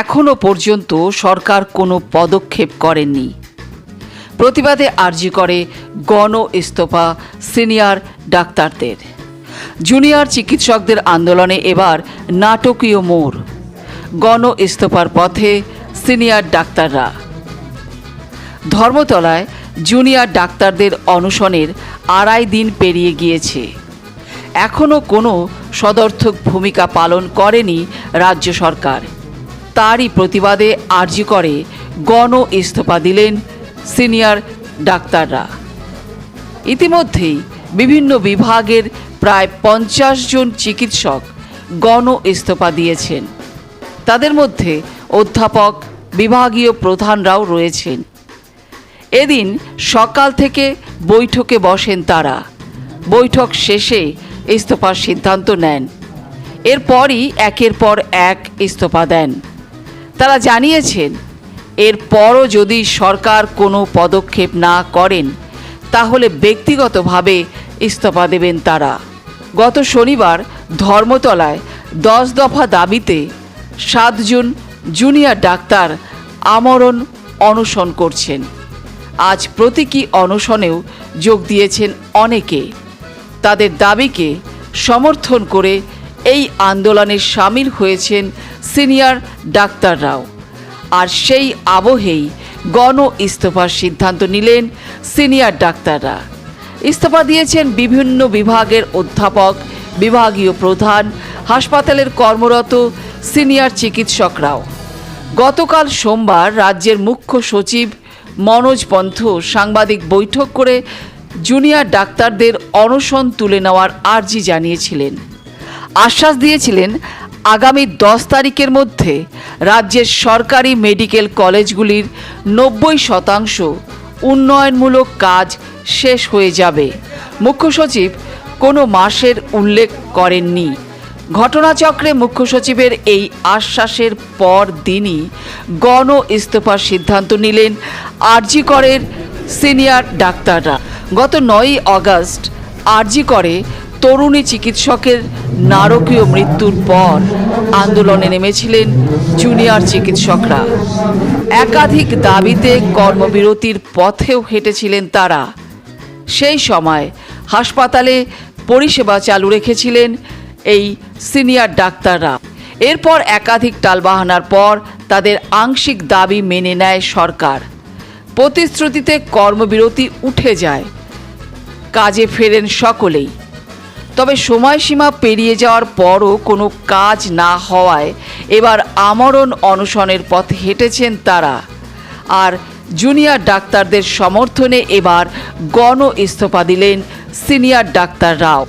এখনও পর্যন্ত সরকার কোনো পদক্ষেপ করেননি। প্রতিবাদে আর্জি করে গণ ইস্তফা সিনিয়র ডাক্তারদের। জুনিয়র চিকিৎসকদের আন্দোলনে এবার নাটকীয় মোড়। গণ ইস্তফার পথে সিনিয়র ডাক্তাররা। ধর্মতলায় জুনিয়র ডাক্তারদের অনশনের আড়াই দিন পেরিয়ে গিয়েছে। এখনও কোনো সদর্থক ভূমিকা পালন করেনি রাজ্য সরকার। তারই প্রতিবাদে আর্জি করে। গণ ইস্তফা দিলেন সিনিয়র ডাক্তাররা। ইতিমধ্যেই বিভিন্ন বিভাগের প্রায় পঞ্চাশ জন চিকিৎসক গণ ইস্তফা দিয়েছেন। তাদের মধ্যে অধ্যাপক, বিভাগীয় প্রধানরাও রয়েছেন। এদিন সকাল থেকে বৈঠকে বসেন তারা। বৈঠক শেষে ইস্তফার সিদ্ধান্ত নেন। এরপরই একের পর এক ইস্তফা দেন। তারা জানিয়েছেন, এরপরও যদি সরকার কোনো পদক্ষেপ না করেন, তাহলে ব্যক্তিগতভাবে ইস্তফা দেবেন তারা। গত শনিবার ধর্মতলায় দশ দফা দাবিতে সাতজন জুনিয়র ডাক্তার আমরণ অনশন করছেন। আজ প্রতীকী অনশনেও যোগ দিয়েছেন অনেকে। তাদের দাবিকে সমর্থন করে এই আন্দোলনে সামিল হয়েছেন সিনিয়র ডাক্তাররাও আর সেই আবহেই গণ ইস্তফার সিদ্ধান্ত নিলেন সিনিয়র ডাক্তাররা ইস্তফা দিয়েছেন বিভিন্ন বিভাগের অধ্যাপক, বিভাগীয় প্রধান, হাসপাতালের কর্মরত সিনিয়র চিকিৎসকরাও গতকাল সোমবার রাজ্যের মুখ্য সচিব মনোজ পন্থ সাংবাদিক বৈঠক করে জুনিয়র ডাক্তারদের অনশন তুলে নেওয়ার আর্জি জানিয়েছিলেন। আশ্বাস দিয়েছিলেন আগামী দশ তারিখের মধ্যে রাজ্যের সরকারি মেডিকেল কলেজগুলির নব্বই শতাংশ উন্নয়নমূলক কাজ শেষ হয়ে যাবে। মুখ্য সচিব কোনো মাসের উল্লেখ করেননি। ঘটনাচক্রে মুখ্য সচিবের এই আশ্বাসের পর দিনই গণ ইস্তফার সিদ্ধান্ত নিলেন আরজি করের সিনিয়র ডাক্তাররা। গত নয়ই আগস্ট আরজি করে তরুণী চিকিৎসকের নারকীয় মৃত্যুর পর আন্দোলনে নেমেছিলেন জুনিয়র চিকিৎসকরা। একাধিক দাবিতে কর্মবিরতির পথেও হেঁটেছিলেন তারা। সেই সময় হাসপাতালে পরিষেবা চালু রেখেছিলেন এই সিনিয়র ডাক্তাররা। এরপর একাধিক টালবাহানার পর তাদের আংশিক দাবি মেনে নেয় সরকার। প্রতিশ্রুতিতে কর্মবিরতি উঠে যায়। কাজে ফেরেন সকলেই। তবে সময়সীমা পেরিয়ে যাওয়ার পরও কোনো কাজ না হওয়ায় এবার আমরণ অনশনের পথ হেঁটেছেন তারা। আর জুনিয়র ডাক্তারদের সমর্থনে এবার গণ ইস্তফা দিলেন সিনিয়র ডাক্তাররাও